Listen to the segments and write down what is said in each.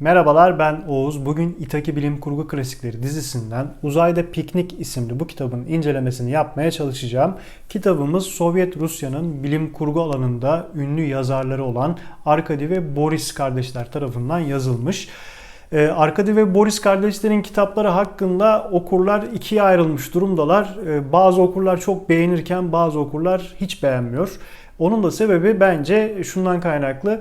Merhabalar ben Oğuz. Bugün İtaki Bilim Kurgu Klasikleri dizisinden Uzayda Piknik isimli bu kitabın incelemesini yapmaya çalışacağım. Kitabımız Sovyet Rusya'nın bilim kurgu alanında ünlü yazarları olan Arkady ve Boris kardeşler tarafından yazılmış. Ee, Arkady ve Boris kardeşlerin kitapları hakkında okurlar ikiye ayrılmış durumdalar. Ee, bazı okurlar çok beğenirken bazı okurlar hiç beğenmiyor. Onun da sebebi bence şundan kaynaklı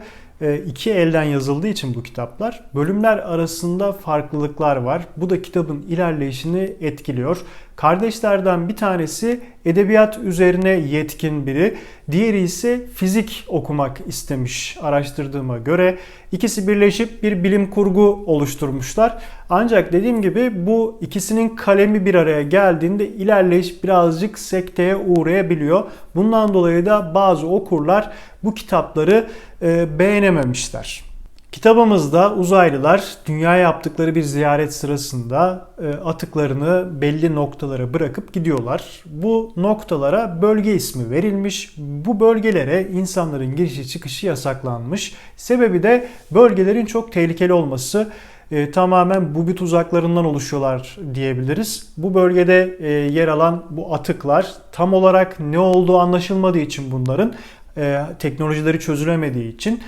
iki elden yazıldığı için bu kitaplar bölümler arasında farklılıklar var. Bu da kitabın ilerleyişini etkiliyor. Kardeşlerden bir tanesi edebiyat üzerine yetkin biri, diğeri ise fizik okumak istemiş araştırdığıma göre. İkisi birleşip bir bilim kurgu oluşturmuşlar. Ancak dediğim gibi bu ikisinin kalemi bir araya geldiğinde ilerleyiş birazcık sekteye uğrayabiliyor. Bundan dolayı da bazı okurlar bu kitapları e, beğenememişler. Kitabımızda uzaylılar dünyaya yaptıkları bir ziyaret sırasında e, atıklarını belli noktalara bırakıp gidiyorlar. Bu noktalara bölge ismi verilmiş. Bu bölgelere insanların girişi çıkışı yasaklanmış. Sebebi de bölgelerin çok tehlikeli olması. E, tamamen bu bir tuzaklarından oluşuyorlar diyebiliriz. Bu bölgede e, yer alan bu atıklar tam olarak ne olduğu anlaşılmadığı için bunların e, teknolojileri çözülemediği için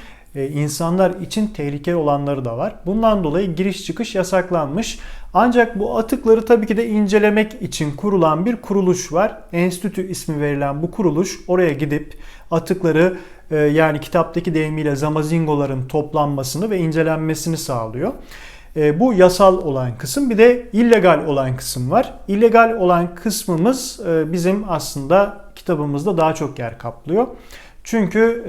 insanlar için tehlikeli olanları da var. Bundan dolayı giriş çıkış yasaklanmış. Ancak bu atıkları tabii ki de incelemek için kurulan bir kuruluş var. Enstitü ismi verilen bu kuruluş oraya gidip atıkları e, yani kitaptaki deyimiyle zamazingoların toplanmasını ve incelenmesini sağlıyor. E, bu yasal olan kısım bir de illegal olan kısım var. İllegal olan kısmımız bizim aslında kitabımızda daha çok yer kaplıyor. Çünkü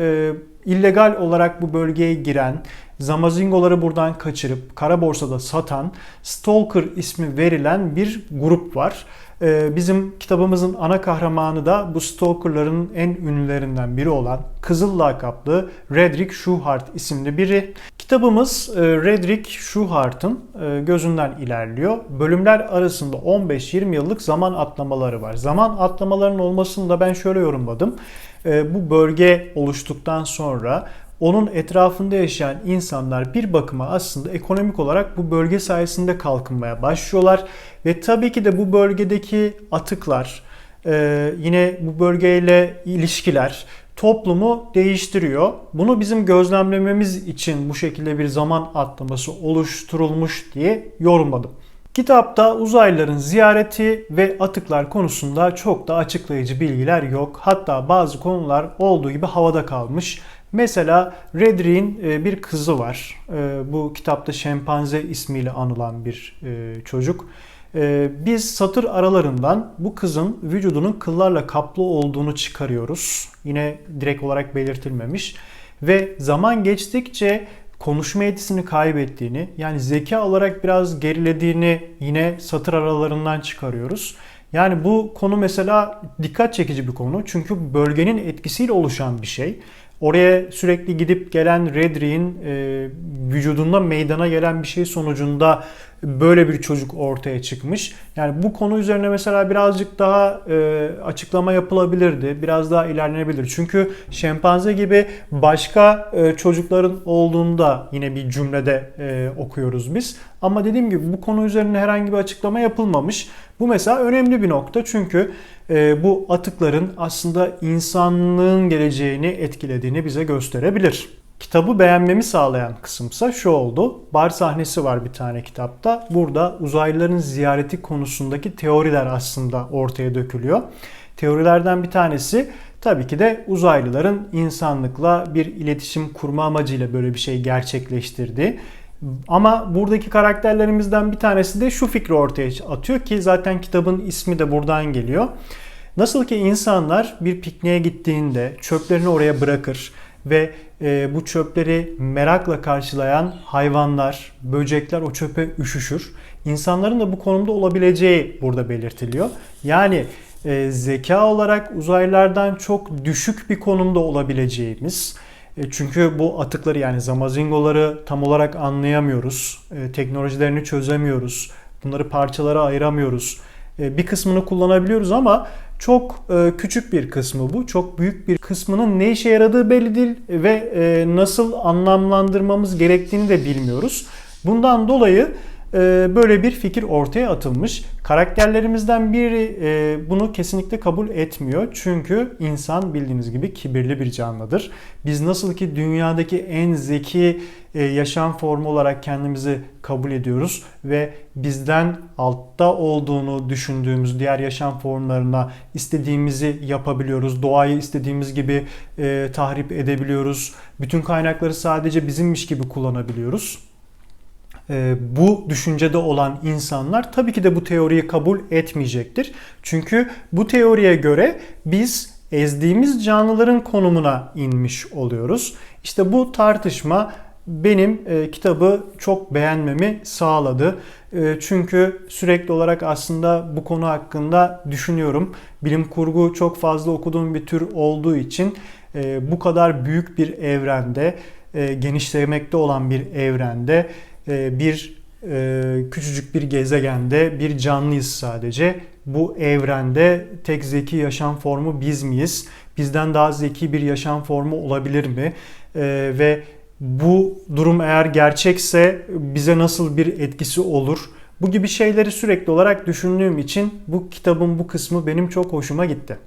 illegal olarak bu bölgeye giren, zamazingoları buradan kaçırıp kara borsada satan Stalker ismi verilen bir grup var. Ee, bizim kitabımızın ana kahramanı da bu Stalker'ların en ünlülerinden biri olan Kızıl lakaplı Redrick Schuhart isimli biri. Kitabımız e, Redrick Schuhart'ın e, gözünden ilerliyor. Bölümler arasında 15-20 yıllık zaman atlamaları var. Zaman atlamalarının olmasını da ben şöyle yorumladım. E, bu bölge oluştuktan sonra onun etrafında yaşayan insanlar bir bakıma aslında ekonomik olarak bu bölge sayesinde kalkınmaya başlıyorlar. Ve tabii ki de bu bölgedeki atıklar, e, yine bu bölgeyle ilişkiler toplumu değiştiriyor. Bunu bizim gözlemlememiz için bu şekilde bir zaman atlaması oluşturulmuş diye yorumladım. Kitapta uzaylıların ziyareti ve atıklar konusunda çok da açıklayıcı bilgiler yok. Hatta bazı konular olduğu gibi havada kalmış. Mesela Redrick'in e, bir kızı var. E, bu kitapta şempanze ismiyle anılan bir e, çocuk. Biz satır aralarından bu kızın vücudunun kıllarla kaplı olduğunu çıkarıyoruz. Yine direkt olarak belirtilmemiş. Ve zaman geçtikçe konuşma yetisini kaybettiğini, yani zeka olarak biraz gerilediğini yine satır aralarından çıkarıyoruz. Yani bu konu mesela dikkat çekici bir konu. Çünkü bölgenin etkisiyle oluşan bir şey. Oraya sürekli gidip gelen Redrick'in e, vücudunda meydana gelen bir şey sonucunda böyle bir çocuk ortaya çıkmış. Yani bu konu üzerine mesela birazcık daha e, açıklama yapılabilirdi. Biraz daha ilerlenebilir. Çünkü şempanze gibi başka e, çocukların olduğunda yine bir cümlede e, okuyoruz biz. Ama dediğim gibi bu konu üzerine herhangi bir açıklama yapılmamış. Bu mesela önemli bir nokta çünkü e, bu atıkların aslında insanlığın geleceğini etkilediğini bize gösterebilir. Kitabı beğenmemi sağlayan kısımsa şu oldu. Bar sahnesi var bir tane kitapta. Burada uzaylıların ziyareti konusundaki teoriler aslında ortaya dökülüyor. Teorilerden bir tanesi tabii ki de uzaylıların insanlıkla bir iletişim kurma amacıyla böyle bir şey gerçekleştirdi. Ama buradaki karakterlerimizden bir tanesi de şu fikri ortaya atıyor ki zaten kitabın ismi de buradan geliyor. Nasıl ki insanlar bir pikniğe gittiğinde çöplerini oraya bırakır ve e, bu çöpleri merakla karşılayan hayvanlar, böcekler o çöpe üşüşür. İnsanların da bu konumda olabileceği burada belirtiliyor. Yani e, zeka olarak uzaylılardan çok düşük bir konumda olabileceğimiz, e, çünkü bu atıkları yani zamazingoları tam olarak anlayamıyoruz. E, teknolojilerini çözemiyoruz. Bunları parçalara ayıramıyoruz. E, bir kısmını kullanabiliyoruz ama çok küçük bir kısmı bu. Çok büyük bir kısmının ne işe yaradığı belli değil ve nasıl anlamlandırmamız gerektiğini de bilmiyoruz. Bundan dolayı e, böyle bir fikir ortaya atılmış. Karakterlerimizden biri e, bunu kesinlikle kabul etmiyor. Çünkü insan bildiğiniz gibi kibirli bir canlıdır. Biz nasıl ki dünyadaki en zeki e, yaşam formu olarak kendimizi kabul ediyoruz ve bizden altta olduğunu düşündüğümüz diğer yaşam formlarına istediğimizi yapabiliyoruz. Doğayı istediğimiz gibi e, tahrip edebiliyoruz. Bütün kaynakları sadece bizimmiş gibi kullanabiliyoruz. E, bu düşüncede olan insanlar tabii ki de bu teoriyi kabul etmeyecektir. Çünkü bu teoriye göre biz ezdiğimiz canlıların konumuna inmiş oluyoruz. İşte bu tartışma benim e, kitabı çok beğenmemi sağladı. E, çünkü sürekli olarak aslında bu konu hakkında düşünüyorum. Bilim kurgu çok fazla okuduğum bir tür olduğu için e, bu kadar büyük bir evrende, e, genişlemekte olan bir evrende, bir e, küçücük bir gezegende bir canlıyız sadece. Bu evrende tek zeki yaşam formu biz miyiz? Bizden daha zeki bir yaşam formu olabilir mi? E, ve bu durum eğer gerçekse bize nasıl bir etkisi olur? Bu gibi şeyleri sürekli olarak düşündüğüm için bu kitabın bu kısmı benim çok hoşuma gitti.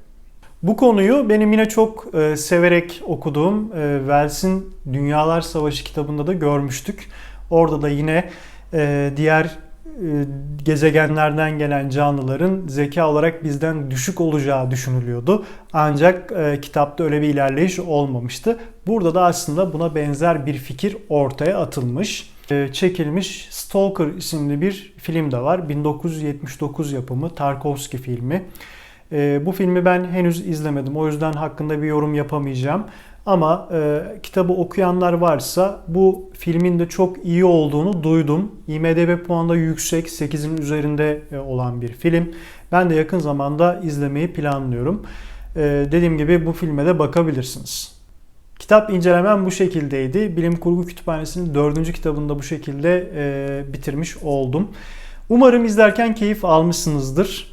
Bu konuyu benim yine çok e, severek okuduğum e, Wells'in Dünyalar Savaşı kitabında da görmüştük. Orada da yine e, diğer e, gezegenlerden gelen canlıların zeka olarak bizden düşük olacağı düşünülüyordu. Ancak e, kitapta öyle bir ilerleyiş olmamıştı. Burada da aslında buna benzer bir fikir ortaya atılmış. E, çekilmiş Stalker isimli bir film de var. 1979 yapımı Tarkovski filmi. E, bu filmi ben henüz izlemedim. O yüzden hakkında bir yorum yapamayacağım. Ama e, kitabı okuyanlar varsa bu filmin de çok iyi olduğunu duydum. IMDB puanı da yüksek, 8'in üzerinde e, olan bir film. Ben de yakın zamanda izlemeyi planlıyorum. E, dediğim gibi bu filme de bakabilirsiniz. Kitap incelemem bu şekildeydi. Bilim Kurgu Kütüphanesi'nin dördüncü kitabını da bu şekilde e, bitirmiş oldum. Umarım izlerken keyif almışsınızdır.